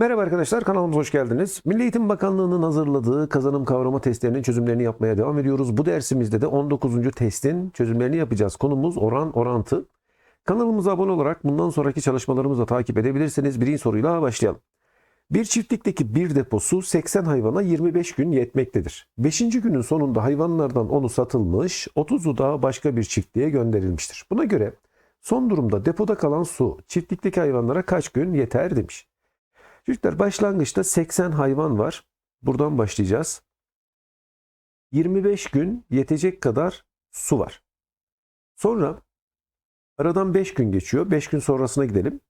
Merhaba arkadaşlar kanalımıza hoş geldiniz. Milli Eğitim Bakanlığı'nın hazırladığı kazanım kavrama testlerinin çözümlerini yapmaya devam ediyoruz. Bu dersimizde de 19. testin çözümlerini yapacağız. Konumuz oran orantı. Kanalımıza abone olarak bundan sonraki çalışmalarımızı takip edebilirsiniz. Birinci soruyla başlayalım. Bir çiftlikteki bir deposu 80 hayvana 25 gün yetmektedir. 5. günün sonunda hayvanlardan 10'u satılmış, 30'u da başka bir çiftliğe gönderilmiştir. Buna göre son durumda depoda kalan su çiftlikteki hayvanlara kaç gün yeter demiş. Çocuklar başlangıçta 80 hayvan var. Buradan başlayacağız. 25 gün yetecek kadar su var. Sonra aradan 5 gün geçiyor. 5 gün sonrasına gidelim.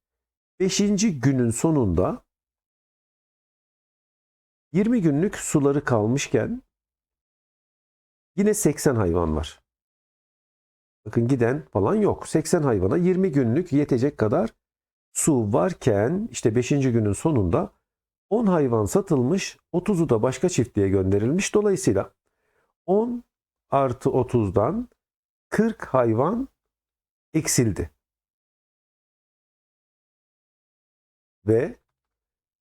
5. günün sonunda 20 günlük suları kalmışken yine 80 hayvan var. Bakın giden falan yok. 80 hayvana 20 günlük yetecek kadar su varken işte 5. günün sonunda 10 hayvan satılmış, 30'u da başka çiftliğe gönderilmiş. Dolayısıyla 10 artı 30'dan 40 hayvan eksildi. Ve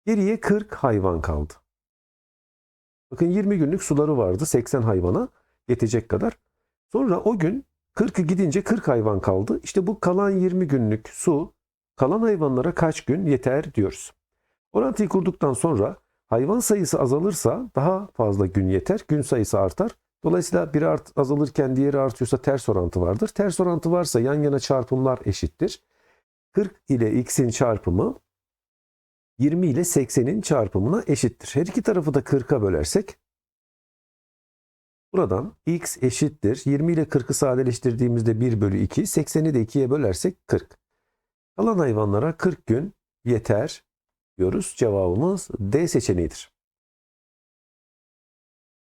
geriye 40 hayvan kaldı. Bakın 20 günlük suları vardı 80 hayvana yetecek kadar. Sonra o gün 40'ı gidince 40 hayvan kaldı. İşte bu kalan 20 günlük su kalan hayvanlara kaç gün yeter diyoruz. Orantıyı kurduktan sonra hayvan sayısı azalırsa daha fazla gün yeter, gün sayısı artar. Dolayısıyla biri art, azalırken diğeri artıyorsa ters orantı vardır. Ters orantı varsa yan yana çarpımlar eşittir. 40 ile x'in çarpımı 20 ile 80'in çarpımına eşittir. Her iki tarafı da 40'a bölersek buradan x eşittir. 20 ile 40'ı sadeleştirdiğimizde 1 bölü 2, 80'i de 2'ye bölersek 40. Kalan hayvanlara 40 gün yeter diyoruz. Cevabımız D seçeneğidir.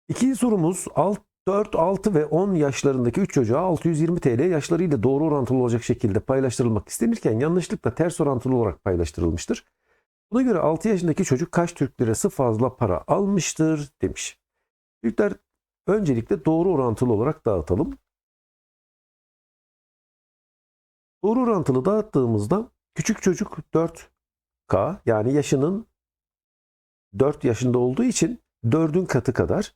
İkinci sorumuz 4, 6 ve 10 yaşlarındaki 3 çocuğa 620 TL yaşlarıyla doğru orantılı olacak şekilde paylaştırılmak istenirken yanlışlıkla ters orantılı olarak paylaştırılmıştır. Buna göre 6 yaşındaki çocuk kaç Türk lirası fazla para almıştır demiş. Büyükler öncelikle doğru orantılı olarak dağıtalım. Doğru orantılı dağıttığımızda küçük çocuk 4K yani yaşının 4 yaşında olduğu için 4'ün katı kadar.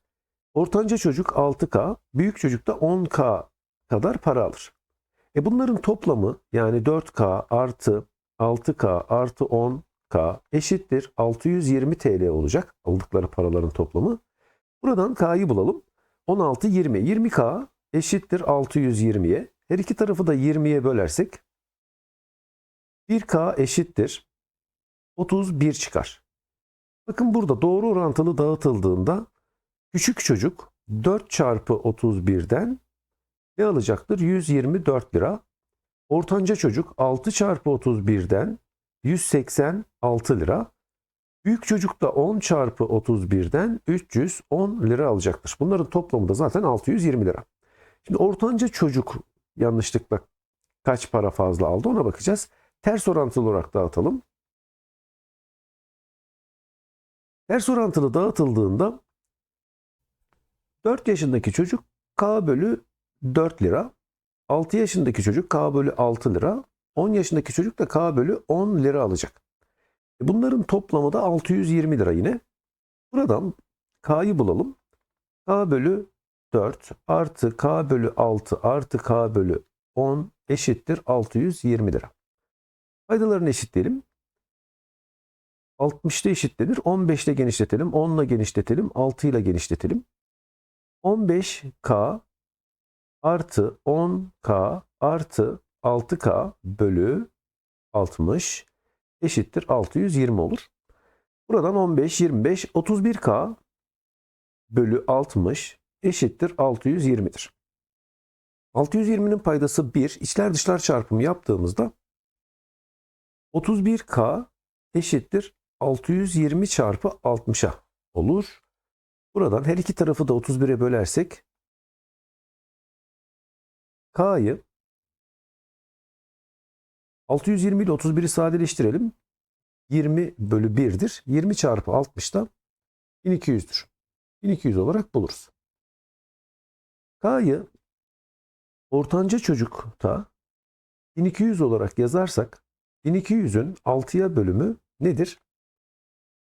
Ortanca çocuk 6K, büyük çocuk da 10K kadar para alır. E bunların toplamı yani 4K artı 6K artı 10K eşittir 620 TL olacak aldıkları paraların toplamı. Buradan K'yı bulalım. 16, 20. 20K eşittir 620'ye. Her iki tarafı da 20'ye bölersek 1K eşittir 31 çıkar. Bakın burada doğru orantılı dağıtıldığında küçük çocuk 4 çarpı 31'den ne alacaktır? 124 lira. Ortanca çocuk 6 çarpı 31'den 186 lira. Büyük çocuk da 10 çarpı 31'den 310 lira alacaktır. Bunların toplamı da zaten 620 lira. Şimdi ortanca çocuk yanlışlıkla kaç para fazla aldı ona bakacağız. Ters orantılı olarak dağıtalım. Ters orantılı dağıtıldığında 4 yaşındaki çocuk K bölü 4 lira. 6 yaşındaki çocuk K bölü 6 lira. 10 yaşındaki çocuk da K bölü 10 lira alacak. E, bunların toplamı da 620 lira yine. Buradan K'yı bulalım. K bölü 4 artı K bölü 6 artı K bölü 10 eşittir 620 lira. Paydalarını eşitleyelim. 60'da eşitlenir. 15'te genişletelim. 10 ile genişletelim. 6 ile genişletelim. 15K artı 10K artı 6K bölü 60 eşittir 620 olur. Buradan 15, 25, 31K bölü 60 eşittir 620'dir. 620'nin paydası 1. İçler dışlar çarpımı yaptığımızda 31K eşittir 620 çarpı 60'a olur. Buradan her iki tarafı da 31'e bölersek K'yı 620 ile 31'i sadeleştirelim. 20 bölü 1'dir. 20 çarpı 60 da 1200'dür. 1200 olarak buluruz. K'yı ortanca çocukta 1200 olarak yazarsak 1200'ün 6'ya bölümü nedir?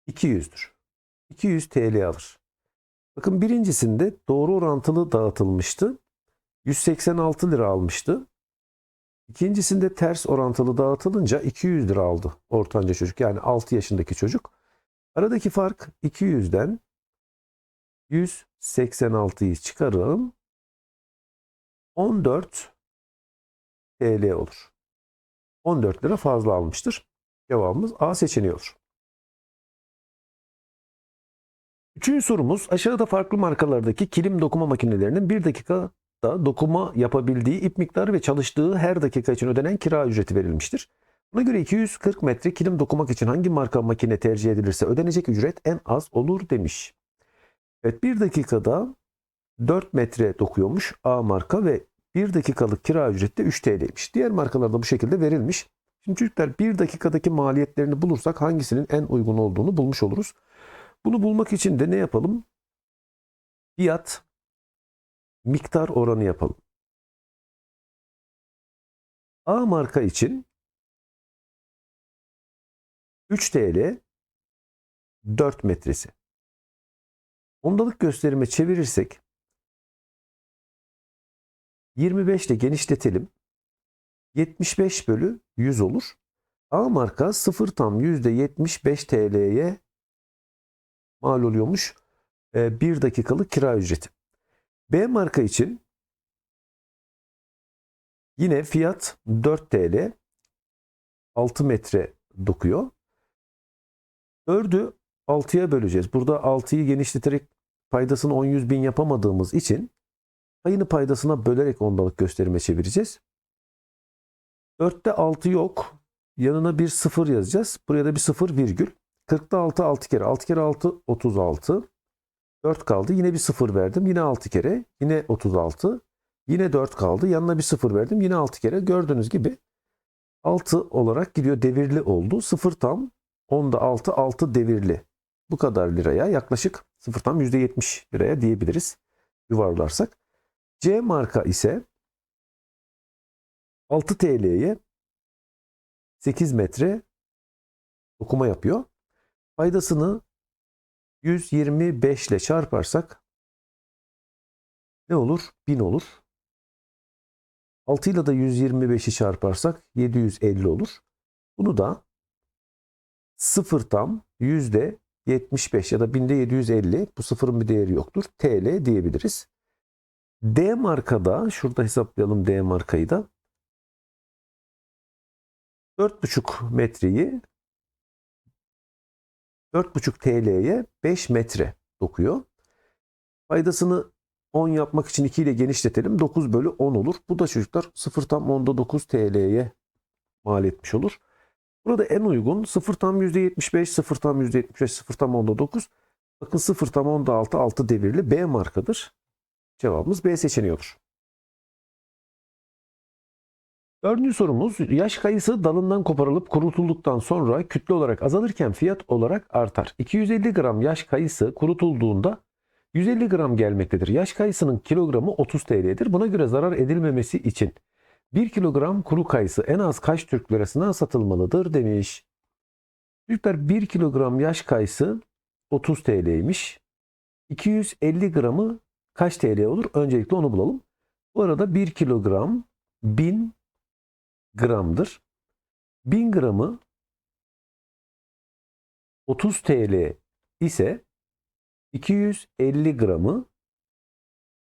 200'dür. 200 TL alır. Bakın birincisinde doğru orantılı dağıtılmıştı. 186 lira almıştı. İkincisinde ters orantılı dağıtılınca 200 lira aldı ortanca çocuk. Yani 6 yaşındaki çocuk. Aradaki fark 200'den 186'yı çıkaralım. 14 TL olur. 14 lira fazla almıştır. Cevabımız A seçeneği olur. Üçüncü sorumuz aşağıda farklı markalardaki kilim dokuma makinelerinin bir dakikada dokuma yapabildiği ip miktarı ve çalıştığı her dakika için ödenen kira ücreti verilmiştir. Buna göre 240 metre kilim dokumak için hangi marka makine tercih edilirse ödenecek ücret en az olur demiş. Evet bir dakikada 4 metre dokuyormuş A marka ve 1 dakikalık kira ücreti de 3 TL'ymiş. Diğer markalarda bu şekilde verilmiş. Şimdi çocuklar 1 dakikadaki maliyetlerini bulursak hangisinin en uygun olduğunu bulmuş oluruz. Bunu bulmak için de ne yapalım? Fiyat miktar oranı yapalım. A marka için 3 TL 4 metresi. Ondalık gösterime çevirirsek 25 ile genişletelim. 75 bölü 100 olur. A marka 0 tam %75 TL'ye mal oluyormuş. 1 dakikalık kira ücreti. B marka için yine fiyat 4 TL 6 metre dokuyor. 4'ü 6'ya böleceğiz. Burada 6'yı genişleterek paydasını 10 100 bin yapamadığımız için payını paydasına bölerek ondalık gösterime çevireceğiz. 4'te 6 yok. Yanına bir 0 yazacağız. Buraya da bir 0 virgül. 40'ta 6 6 kere. 6 kere 6 36. 4 kaldı. Yine bir 0 verdim. Yine 6 kere. Yine 36. Yine 4 kaldı. Yanına bir 0 verdim. Yine 6 kere. Gördüğünüz gibi 6 olarak gidiyor. Devirli oldu. 0 tam 10'da 6 6 devirli. Bu kadar liraya yaklaşık 0 tam %70 liraya diyebiliriz. Yuvarlarsak. C marka ise 6 TL'ye 8 metre okuma yapıyor. Faydasını 125 ile çarparsak ne olur? 1000 olur. 6 ile de 125'i çarparsak 750 olur. Bunu da 0 tam yüzde 75 ya da binde 750 bu sıfırın bir değeri yoktur. TL diyebiliriz. D markada şurada hesaplayalım D markayı da 4,5 metreyi 4,5 TL'ye 5 metre dokuyor. Faydasını 10 yapmak için 2 ile genişletelim. 9 bölü 10 olur. Bu da çocuklar 0 tam 10'da 9 TL'ye mal etmiş olur. Burada en uygun 0 tam %75, 0 tam %75, 0 tam 10'da 9. Bakın 0 tam 10'da 6, 6 devirli B markadır. Cevabımız B seçeneği olur. Dördüncü sorumuz yaş kayısı dalından koparılıp kurutulduktan sonra kütle olarak azalırken fiyat olarak artar. 250 gram yaş kayısı kurutulduğunda 150 gram gelmektedir. Yaş kayısının kilogramı 30 TL'dir. Buna göre zarar edilmemesi için 1 kilogram kuru kayısı en az kaç Türk lirasına satılmalıdır demiş. Türkler 1 kilogram yaş kayısı 30 TL'ymiş. 250 gramı kaç TL olur? Öncelikle onu bulalım. Bu arada 1 kilogram 1000 gramdır. 1000 gramı 30 TL ise 250 gramı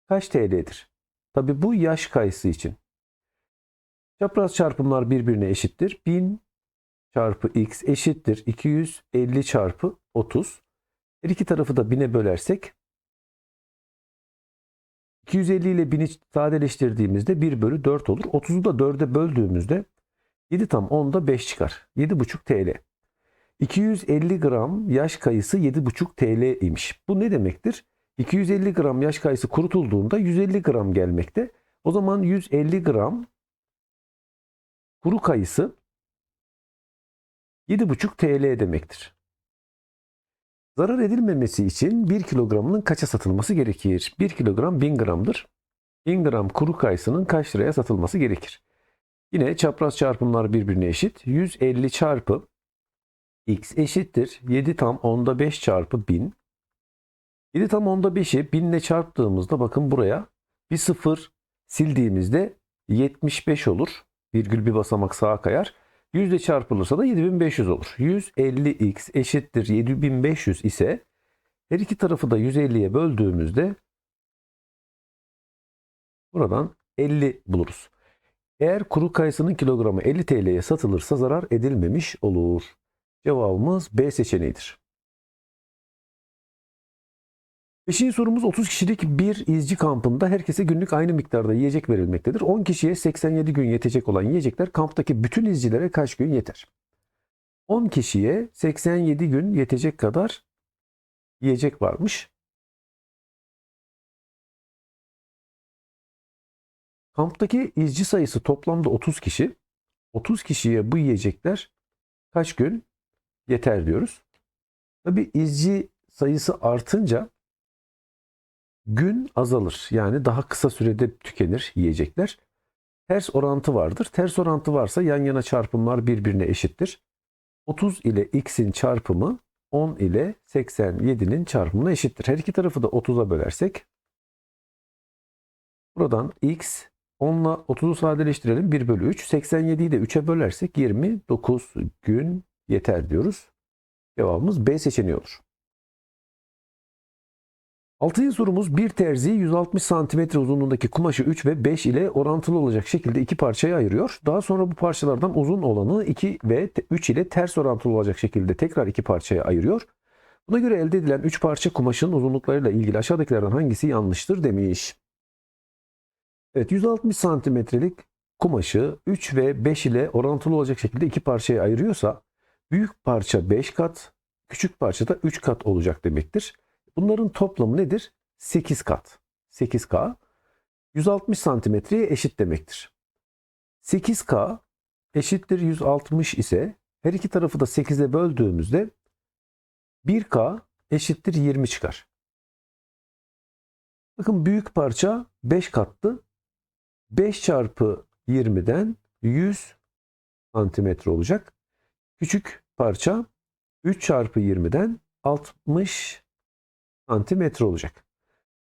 kaç TL'dir? Tabi bu yaş kayısı için. Çapraz çarpımlar birbirine eşittir. 1000 çarpı x eşittir 250 çarpı 30. Her iki tarafı da 1000'e bölersek 250 ile 1000'i sadeleştirdiğimizde 1 bölü 4 olur. 30'u da 4'e böldüğümüzde 7 tam 10'da 5 çıkar. 7,5 TL. 250 gram yaş kayısı 7,5 TL imiş. Bu ne demektir? 250 gram yaş kayısı kurutulduğunda 150 gram gelmekte. O zaman 150 gram kuru kayısı 7,5 TL demektir. Zarar edilmemesi için 1 kilogramının kaça satılması gerekir? 1 kilogram 1000 gramdır. 1000 gram kuru kayısının kaç liraya satılması gerekir? Yine çapraz çarpımlar birbirine eşit. 150 çarpı x eşittir 7 tam onda 5 çarpı 1000. 7 tam onda 5'i 1000 ile çarptığımızda bakın buraya bir sıfır sildiğimizde 75 olur. Virgül bir basamak sağa kayar. 100 ile çarpılırsa da 7500 olur. 150x eşittir 7500 ise her iki tarafı da 150'ye böldüğümüzde buradan 50 buluruz. Eğer kuru kayısının kilogramı 50 TL'ye satılırsa zarar edilmemiş olur. Cevabımız B seçeneğidir. Beşinci sorumuz 30 kişilik bir izci kampında herkese günlük aynı miktarda yiyecek verilmektedir. 10 kişiye 87 gün yetecek olan yiyecekler kamptaki bütün izcilere kaç gün yeter? 10 kişiye 87 gün yetecek kadar yiyecek varmış. Kamptaki izci sayısı toplamda 30 kişi. 30 kişiye bu yiyecekler kaç gün yeter diyoruz. Tabi izci sayısı artınca gün azalır. Yani daha kısa sürede tükenir yiyecekler. Ters orantı vardır. Ters orantı varsa yan yana çarpımlar birbirine eşittir. 30 ile x'in çarpımı 10 ile 87'nin çarpımına eşittir. Her iki tarafı da 30'a bölersek buradan x 10 ile 30'u sadeleştirelim. 1 bölü 3. 87'yi de 3'e bölersek 29 gün yeter diyoruz. Cevabımız B seçeneği olur. Altıncı sorumuz bir terzi 160 cm uzunluğundaki kumaşı 3 ve 5 ile orantılı olacak şekilde iki parçaya ayırıyor. Daha sonra bu parçalardan uzun olanı 2 ve 3 ile ters orantılı olacak şekilde tekrar iki parçaya ayırıyor. Buna göre elde edilen 3 parça kumaşın uzunluklarıyla ilgili aşağıdakilerden hangisi yanlıştır demiş. Evet 160 santimetrelik kumaşı 3 ve 5 ile orantılı olacak şekilde iki parçaya ayırıyorsa büyük parça 5 kat, küçük parça da 3 kat olacak demektir. Bunların toplamı nedir? 8 kat. 8K 160 santimetreye eşit demektir. 8K eşittir 160 ise her iki tarafı da 8'e böldüğümüzde 1K eşittir 20 çıkar. Bakın büyük parça 5 kattı. 5 çarpı 20'den 100 santimetre olacak. Küçük parça 3 çarpı 20'den 60 santimetre olacak.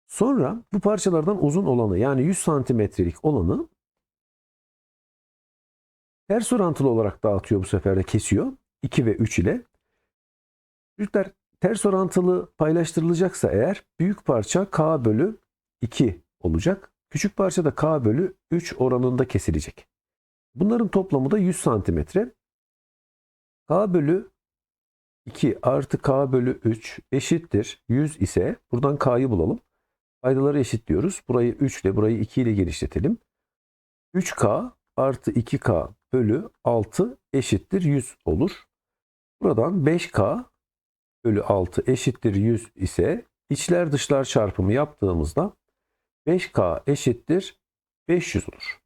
Sonra bu parçalardan uzun olanı yani 100 santimetrelik olanı ters orantılı olarak dağıtıyor bu sefer de kesiyor. 2 ve 3 ile. Çocuklar ters orantılı paylaştırılacaksa eğer büyük parça k bölü 2 olacak. Küçük parça da k bölü 3 oranında kesilecek. Bunların toplamı da 100 santimetre. k bölü 2 artı k bölü 3 eşittir 100 ise buradan k'yı bulalım. Paydaları eşitliyoruz. Burayı 3 ile burayı 2 ile genişletelim. 3k artı 2k bölü 6 eşittir 100 olur. Buradan 5k bölü 6 eşittir 100 ise içler dışlar çarpımı yaptığımızda 5k eşittir 500 olur.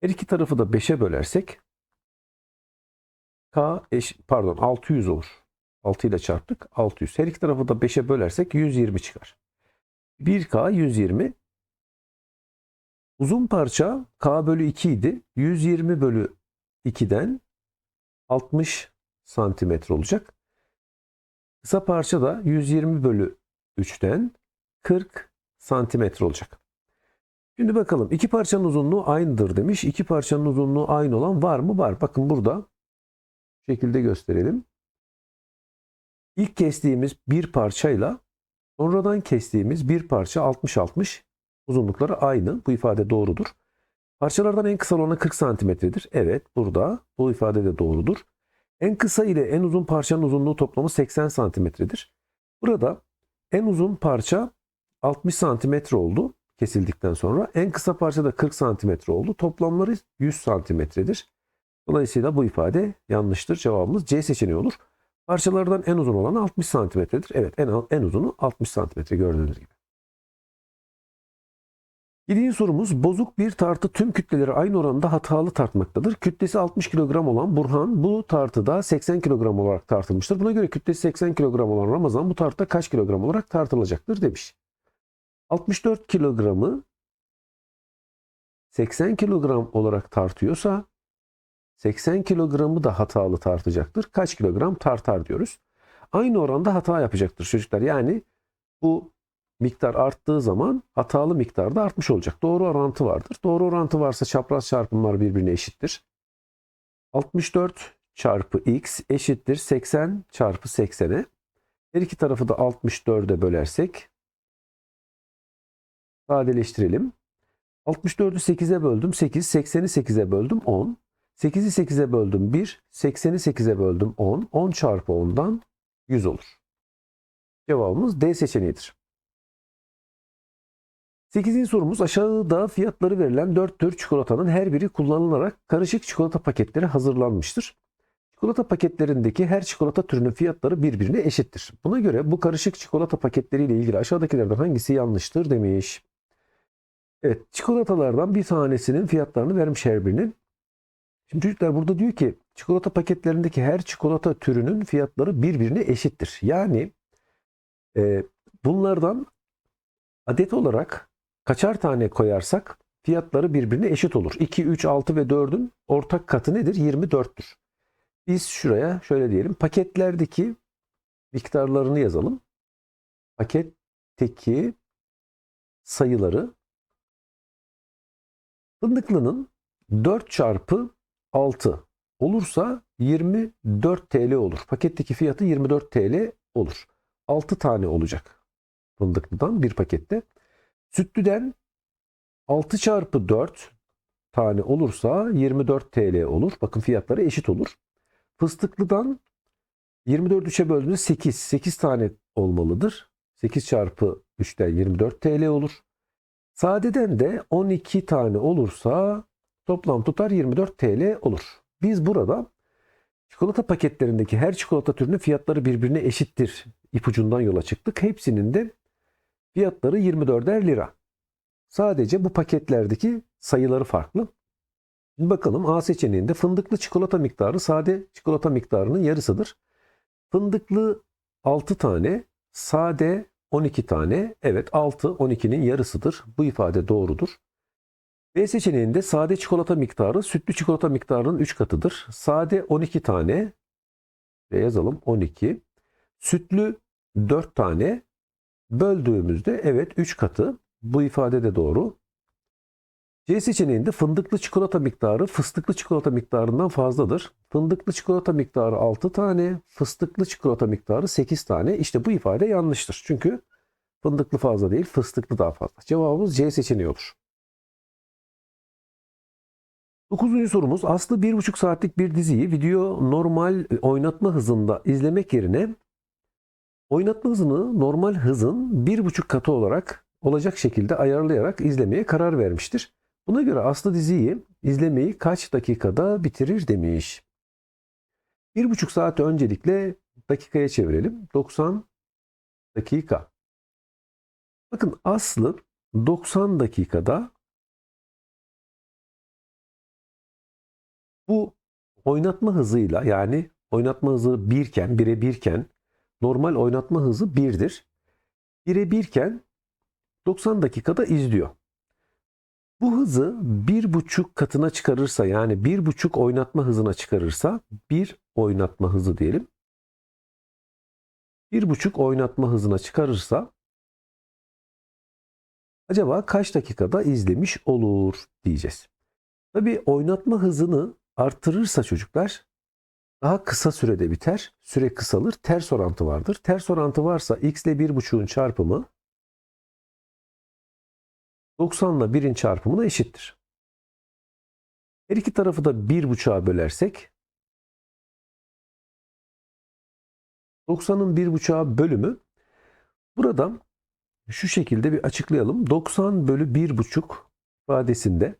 Her iki tarafı da 5'e bölersek k eş, pardon 600 olur. 6 ile çarptık 600. Her iki tarafı da 5'e bölersek 120 çıkar. 1K 120. Uzun parça K bölü 2 idi. 120 bölü 2'den 60 santimetre olacak. Kısa parça da 120 bölü 3'ten 40 santimetre olacak. Şimdi bakalım iki parçanın uzunluğu aynıdır demiş. İki parçanın uzunluğu aynı olan var mı? Var. Bakın burada şekilde gösterelim. İlk kestiğimiz bir parçayla sonradan kestiğimiz bir parça 60-60 uzunlukları aynı. Bu ifade doğrudur. Parçalardan en kısa olanı 40 santimetredir. Evet burada bu ifade de doğrudur. En kısa ile en uzun parçanın uzunluğu toplamı 80 santimetredir. Burada en uzun parça 60 santimetre oldu kesildikten sonra. En kısa parça da 40 santimetre oldu. Toplamları 100 santimetredir. Dolayısıyla bu ifade yanlıştır. Cevabımız C seçeneği olur. Parçalardan en uzun olan 60 santimetredir. Evet en, en uzunu 60 santimetre gördüğünüz gibi. Yedinci sorumuz bozuk bir tartı tüm kütleleri aynı oranda hatalı tartmaktadır. Kütlesi 60 kilogram olan Burhan bu tartıda 80 kilogram olarak tartılmıştır. Buna göre kütlesi 80 kilogram olan Ramazan bu tartıda kaç kilogram olarak tartılacaktır demiş. 64 kilogramı 80 kilogram olarak tartıyorsa 80 kilogramı da hatalı tartacaktır. Kaç kilogram tartar diyoruz. Aynı oranda hata yapacaktır çocuklar. Yani bu miktar arttığı zaman hatalı miktar da artmış olacak. Doğru orantı vardır. Doğru orantı varsa çapraz çarpımlar birbirine eşittir. 64 çarpı x eşittir 80 çarpı 80'e. Her iki tarafı da 64'e bölersek sadeleştirelim. 64'ü 8'e böldüm 8, 80'i 8'e böldüm 10. 8'i 8'e böldüm 1, 80'i 8'e böldüm 10. 10 çarpı 10'dan 100 olur. Cevabımız D seçeneğidir. 8. sorumuz aşağıda fiyatları verilen 4 tür çikolatanın her biri kullanılarak karışık çikolata paketleri hazırlanmıştır. Çikolata paketlerindeki her çikolata türünün fiyatları birbirine eşittir. Buna göre bu karışık çikolata paketleriyle ilgili aşağıdakilerden hangisi yanlıştır demiş. Evet çikolatalardan bir tanesinin fiyatlarını vermiş her birinin. Şimdi çocuklar burada diyor ki çikolata paketlerindeki her çikolata türünün fiyatları birbirine eşittir. Yani e, bunlardan adet olarak kaçar tane koyarsak fiyatları birbirine eşit olur. 2, 3, 6 ve 4'ün ortak katı nedir? 24'tür. Biz şuraya şöyle diyelim. Paketlerdeki miktarlarını yazalım. Paketteki sayıları fındıklının 4 çarpı 6 olursa 24 TL olur. Paketteki fiyatı 24 TL olur. 6 tane olacak fındıklıdan bir pakette. Sütlüden 6 çarpı 4 tane olursa 24 TL olur. Bakın fiyatları eşit olur. Fıstıklıdan 24 3'e böldüğünde 8. 8 tane olmalıdır. 8 çarpı 3'ten 24 TL olur. Sadeden de 12 tane olursa toplam tutar 24 TL olur. Biz burada çikolata paketlerindeki her çikolata türünün fiyatları birbirine eşittir ipucundan yola çıktık. Hepsinin de fiyatları 24'er lira. Sadece bu paketlerdeki sayıları farklı. Şimdi bakalım A seçeneğinde fındıklı çikolata miktarı sade çikolata miktarının yarısıdır. Fındıklı 6 tane, sade 12 tane. Evet 6 12'nin yarısıdır. Bu ifade doğrudur. B seçeneğinde sade çikolata miktarı sütlü çikolata miktarının 3 katıdır. Sade 12 tane. Ve yazalım 12. Sütlü 4 tane. Böldüğümüzde evet 3 katı. Bu ifade de doğru. C seçeneğinde fındıklı çikolata miktarı fıstıklı çikolata miktarından fazladır. Fındıklı çikolata miktarı 6 tane, fıstıklı çikolata miktarı 8 tane. İşte bu ifade yanlıştır. Çünkü fındıklı fazla değil, fıstıklı daha fazla. Cevabımız C seçeneği olur. Dokuzuncu sorumuz Aslı 1,5 saatlik bir diziyi video normal oynatma hızında izlemek yerine oynatma hızını normal hızın 1,5 katı olarak olacak şekilde ayarlayarak izlemeye karar vermiştir. Buna göre Aslı diziyi izlemeyi kaç dakikada bitirir demiş. 1,5 saat öncelikle dakikaya çevirelim. 90 dakika. Bakın Aslı 90 dakikada bu oynatma hızıyla yani oynatma hızı 1 iken, 1'e 1 iken normal oynatma hızı 1'dir. 1'e 1 iken 90 dakikada izliyor. Bu hızı bir buçuk katına çıkarırsa yani bir buçuk oynatma hızına çıkarırsa bir oynatma hızı diyelim. Bir buçuk oynatma hızına çıkarırsa acaba kaç dakikada izlemiş olur diyeceğiz. Tabi oynatma hızını artırırsa çocuklar daha kısa sürede biter. Süre kısalır. Ters orantı vardır. Ters orantı varsa x ile bir buçuğun çarpımı 90 ile 1'in çarpımına eşittir. Her iki tarafı da 1,5'a bölersek 90'ın 1,5'a bölümü burada şu şekilde bir açıklayalım. 90 bölü 1,5 ifadesinde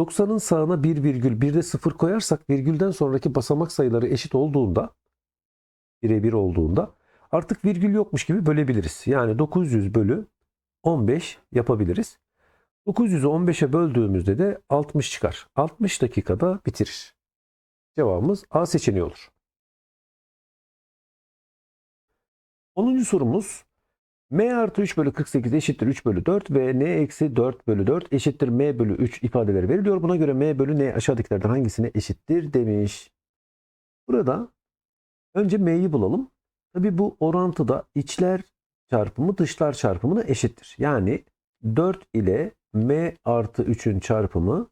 90'ın sağına 1 virgül 1 de 0 koyarsak virgülden sonraki basamak sayıları eşit olduğunda 1'e 1 olduğunda artık virgül yokmuş gibi bölebiliriz. Yani 900 bölü 15 yapabiliriz. 900'ü 15'e böldüğümüzde de 60 çıkar. 60 dakikada bitirir. Cevabımız A seçeneği olur. 10. sorumuz M artı 3 bölü 48 eşittir 3 bölü 4 ve N eksi 4 bölü 4 eşittir M bölü 3 ifadeleri veriliyor. Buna göre M bölü N aşağıdakilerden hangisine eşittir demiş. Burada önce M'yi bulalım. Tabi bu orantıda içler çarpımı dışlar çarpımına eşittir. Yani 4 ile M artı 3'ün çarpımı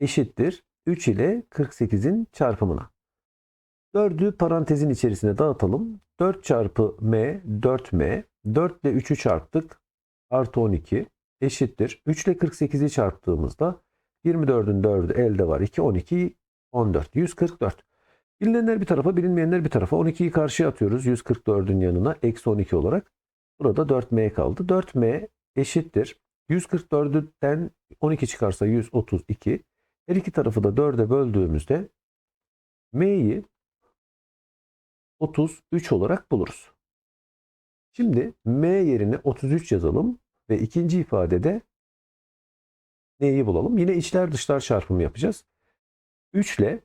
eşittir 3 ile 48'in çarpımına. 4'ü parantezin içerisine dağıtalım. 4 çarpı M 4M. 4 ile 3'ü çarptık. Artı 12 eşittir. 3 ile 48'i çarptığımızda 24'ün 4'ü elde var. 2, 12, 14. 144. Bilinenler bir tarafa bilinmeyenler bir tarafa. 12'yi karşıya atıyoruz. 144'ün yanına. Eksi 12 olarak. Burada 4M kaldı. 4M eşittir. 144'ten 12 çıkarsa 132. Her iki tarafı da 4'e böldüğümüzde M'yi 33 olarak buluruz. Şimdi M yerine 33 yazalım ve ikinci ifadede N'yi bulalım. Yine içler dışlar çarpımı yapacağız. 3 ile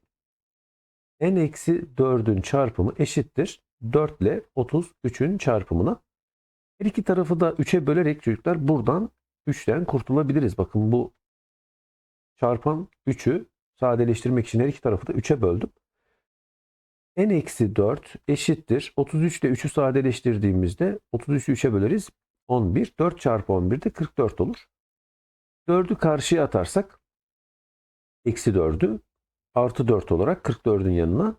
n eksi 4'ün çarpımı eşittir. 4 ile 33'ün çarpımına. Her iki tarafı da 3'e bölerek çocuklar buradan 3'ten kurtulabiliriz. Bakın bu çarpan 3'ü sadeleştirmek için her iki tarafı da 3'e böldüm. N eksi 4 eşittir. 33 ile 3'ü sadeleştirdiğimizde 33'ü 3'e böleriz. 11. 4 çarpı 11 de 44 olur. 4'ü karşıya atarsak eksi 4'ü artı 4 olarak 44'ün yanına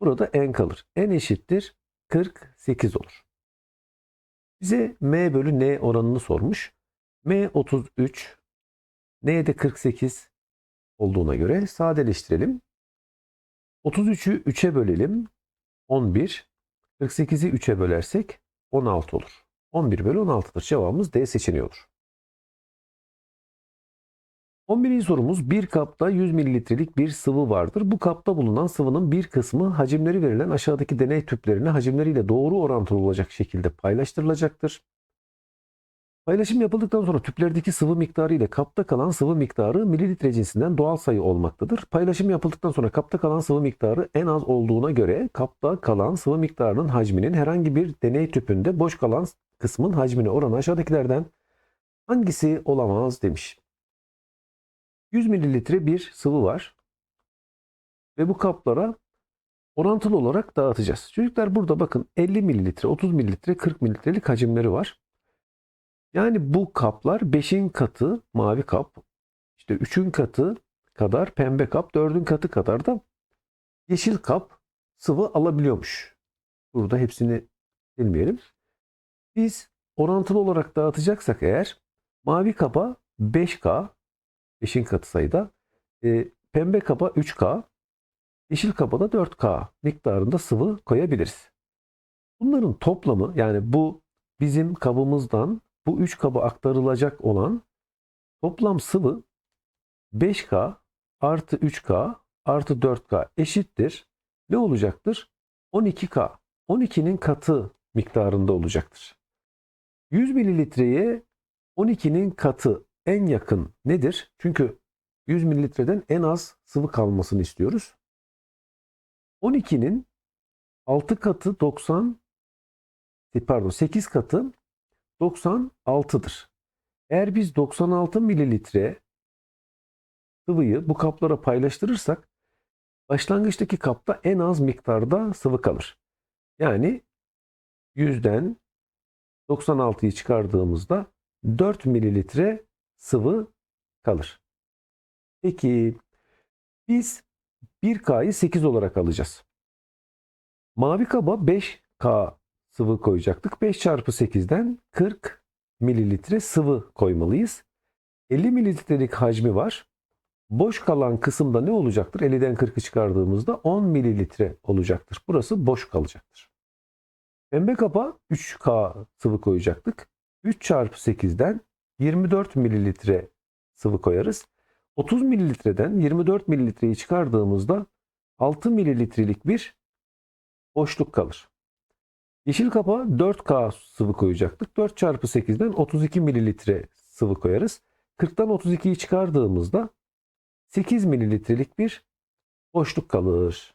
burada n kalır. n eşittir 48 olur. Bize m bölü n oranını sormuş. m 33 n de 48 olduğuna göre sadeleştirelim. 33'ü 3'e bölelim. 11. 48'i 3'e bölersek 16 olur. 11 bölü 16'dır. Cevabımız D seçeneği olur. 11. sorumuz bir kapta 100 mililitrelik bir sıvı vardır. Bu kapta bulunan sıvının bir kısmı hacimleri verilen aşağıdaki deney tüplerine hacimleriyle doğru orantılı olacak şekilde paylaştırılacaktır. Paylaşım yapıldıktan sonra tüplerdeki sıvı miktarı ile kapta kalan sıvı miktarı mililitre cinsinden doğal sayı olmaktadır. Paylaşım yapıldıktan sonra kapta kalan sıvı miktarı en az olduğuna göre kapta kalan sıvı miktarının hacminin herhangi bir deney tüpünde boş kalan kısmın hacmine oranı aşağıdakilerden hangisi olamaz demiş. 100 mililitre bir sıvı var. Ve bu kaplara orantılı olarak dağıtacağız. Çocuklar burada bakın 50 mililitre, 30 mililitre, 40 mililitrelik hacimleri var. Yani bu kaplar 5'in katı mavi kap, işte 3'ün katı kadar pembe kap, 4'ün katı kadar da yeşil kap sıvı alabiliyormuş. Burada hepsini bilmeyelim. Biz orantılı olarak dağıtacaksak eğer mavi kapa 5K, 5'in katı sayıda, e, pembe kapa 3K, yeşil kapa da 4K miktarında sıvı koyabiliriz. Bunların toplamı yani bu bizim kabımızdan bu 3 kaba aktarılacak olan toplam sıvı 5K artı 3K artı 4K eşittir. Ne olacaktır? 12K. 12'nin katı miktarında olacaktır. 100 mililitreye 12'nin katı en yakın nedir? Çünkü 100 mililitreden en az sıvı kalmasını istiyoruz. 12'nin 6 katı 90 pardon 8 katı 96'dır. Eğer biz 96 mililitre sıvıyı bu kaplara paylaştırırsak başlangıçtaki kapta en az miktarda sıvı kalır. Yani 100'den 96'yı çıkardığımızda 4 mililitre sıvı kalır. Peki biz 1K'yı 8 olarak alacağız. Mavi kaba 5K sıvı koyacaktık. 5 çarpı 8'den 40 mililitre sıvı koymalıyız. 50 mililitrelik hacmi var. Boş kalan kısımda ne olacaktır? 50'den 40'ı çıkardığımızda 10 mililitre olacaktır. Burası boş kalacaktır. Pembe kapa 3K sıvı koyacaktık. 3 çarpı 8'den 24 mililitre sıvı koyarız. 30 mililitreden 24 mililitreyi çıkardığımızda 6 mililitrelik bir boşluk kalır. Yeşil kapa 4K sıvı koyacaktık. 4 çarpı 8'den 32 mililitre sıvı koyarız. 40'tan 32'yi çıkardığımızda 8 mililitrelik bir boşluk kalır.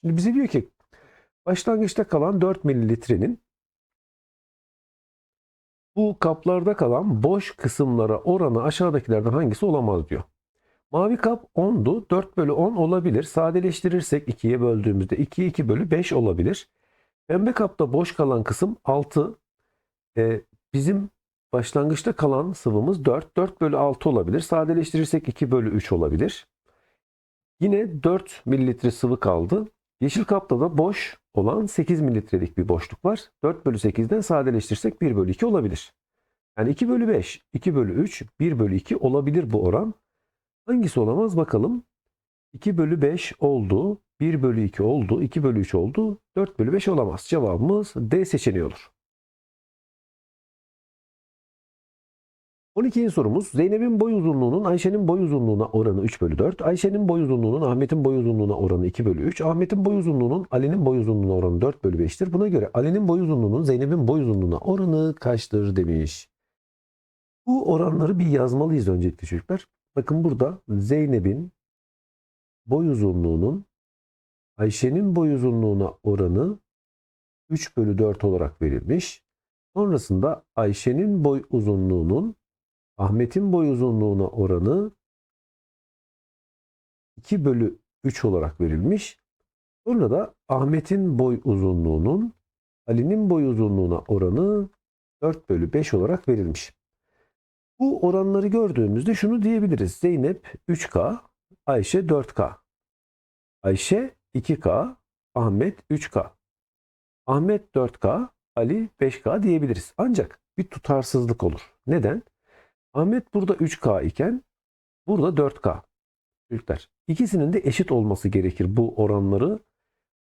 Şimdi bize diyor ki başlangıçta kalan 4 mililitrenin Bu kaplarda kalan boş kısımlara oranı aşağıdakilerden hangisi olamaz diyor. Mavi kap 10'du. 4 bölü 10 olabilir. Sadeleştirirsek 2'ye böldüğümüzde 2, 2 bölü 5 olabilir. Pembe kapta boş kalan kısım 6. Ee, bizim başlangıçta kalan sıvımız 4. 4 bölü 6 olabilir. Sadeleştirirsek 2 bölü 3 olabilir. Yine 4 mililitre sıvı kaldı. Yeşil kapta da boş olan 8 mililitrelik bir boşluk var. 4 bölü 8'den sadeleştirirsek 1 bölü 2 olabilir. Yani 2 bölü 5, 2 bölü 3, 1 bölü 2 olabilir bu oran. Hangisi olamaz bakalım. 2 bölü 5 oldu. 1 bölü 2 oldu. 2 bölü 3 oldu. 4 bölü 5 olamaz. Cevabımız D seçeneği olur. 12. sorumuz Zeynep'in boy uzunluğunun Ayşe'nin boy uzunluğuna oranı 3 bölü 4. Ayşe'nin boy uzunluğunun Ahmet'in boy uzunluğuna oranı 2 bölü 3. Ahmet'in boy uzunluğunun Ali'nin boy uzunluğuna oranı 4 bölü 5'tir. Buna göre Ali'nin boy uzunluğunun Zeynep'in boy uzunluğuna oranı kaçtır demiş. Bu oranları bir yazmalıyız öncelikle çocuklar. Bakın burada Zeynep'in boy uzunluğunun Ayşe'nin boy uzunluğuna oranı 3 bölü 4 olarak verilmiş. Sonrasında Ayşe'nin boy uzunluğunun Ahmet'in boy uzunluğuna oranı 2 bölü 3 olarak verilmiş. Sonra da Ahmet'in boy uzunluğunun Ali'nin boy uzunluğuna oranı 4 bölü 5 olarak verilmiş. Bu oranları gördüğümüzde şunu diyebiliriz. Zeynep 3K, Ayşe 4K. Ayşe 2K, Ahmet 3K. Ahmet 4K, Ali 5K diyebiliriz. Ancak bir tutarsızlık olur. Neden? Ahmet burada 3K iken burada 4K. Çocuklar ikisinin de eşit olması gerekir bu oranları.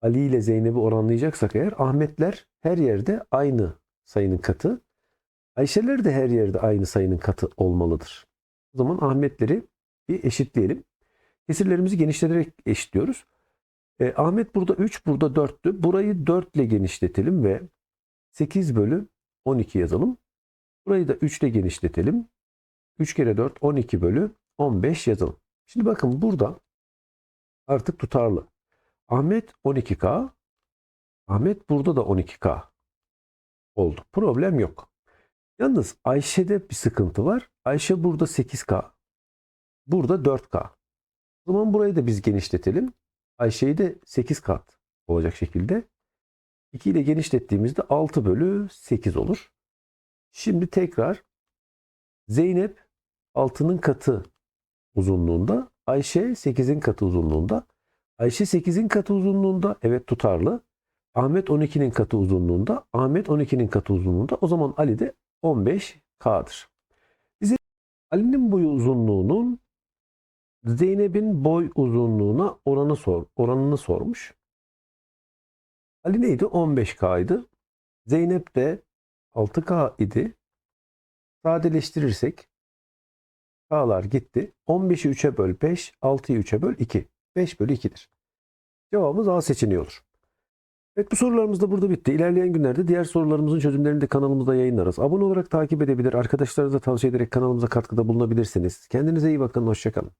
Ali ile Zeynep'i oranlayacaksak eğer Ahmetler her yerde aynı sayının katı. Ayşeler de her yerde aynı sayının katı olmalıdır. O zaman Ahmetleri bir eşitleyelim. Kesirlerimizi genişleterek eşitliyoruz. E, Ahmet burada 3, burada 4'tü. Burayı 4 ile genişletelim ve 8 bölü 12 yazalım. Burayı da 3 ile genişletelim. 3 kere 4 12 bölü 15 yazalım. Şimdi bakın burada artık tutarlı. Ahmet 12K. Ahmet burada da 12K oldu. Problem yok. Yalnız Ayşe'de bir sıkıntı var. Ayşe burada 8K. Burada 4K. O zaman burayı da biz genişletelim. Ayşe'yi de 8 kat olacak şekilde 2 ile genişlettiğimizde 6 bölü 8 olur. Şimdi tekrar Zeynep 6'nın katı uzunluğunda, Ayşe 8'in katı uzunluğunda. Ayşe 8'in katı uzunluğunda evet tutarlı. Ahmet 12'nin katı uzunluğunda, Ahmet 12'nin katı uzunluğunda. O zaman Ali de 15K'dır. Bize Ali'nin boyu uzunluğunun Zeynep'in boy uzunluğuna oranı sor, oranını sormuş. Ali neydi? 15K'ydı. Zeynep de 6K idi. Sadeleştirirsek K'lar gitti. 15'i 3'e böl 5, 6'yı 3'e böl 2. 5 bölü 2'dir. Cevabımız A seçeneği olur. Evet bu sorularımız da burada bitti. İlerleyen günlerde diğer sorularımızın çözümlerini de kanalımızda yayınlarız. Abone olarak takip edebilir, arkadaşlarınıza tavsiye ederek kanalımıza katkıda bulunabilirsiniz. Kendinize iyi bakın, hoşçakalın.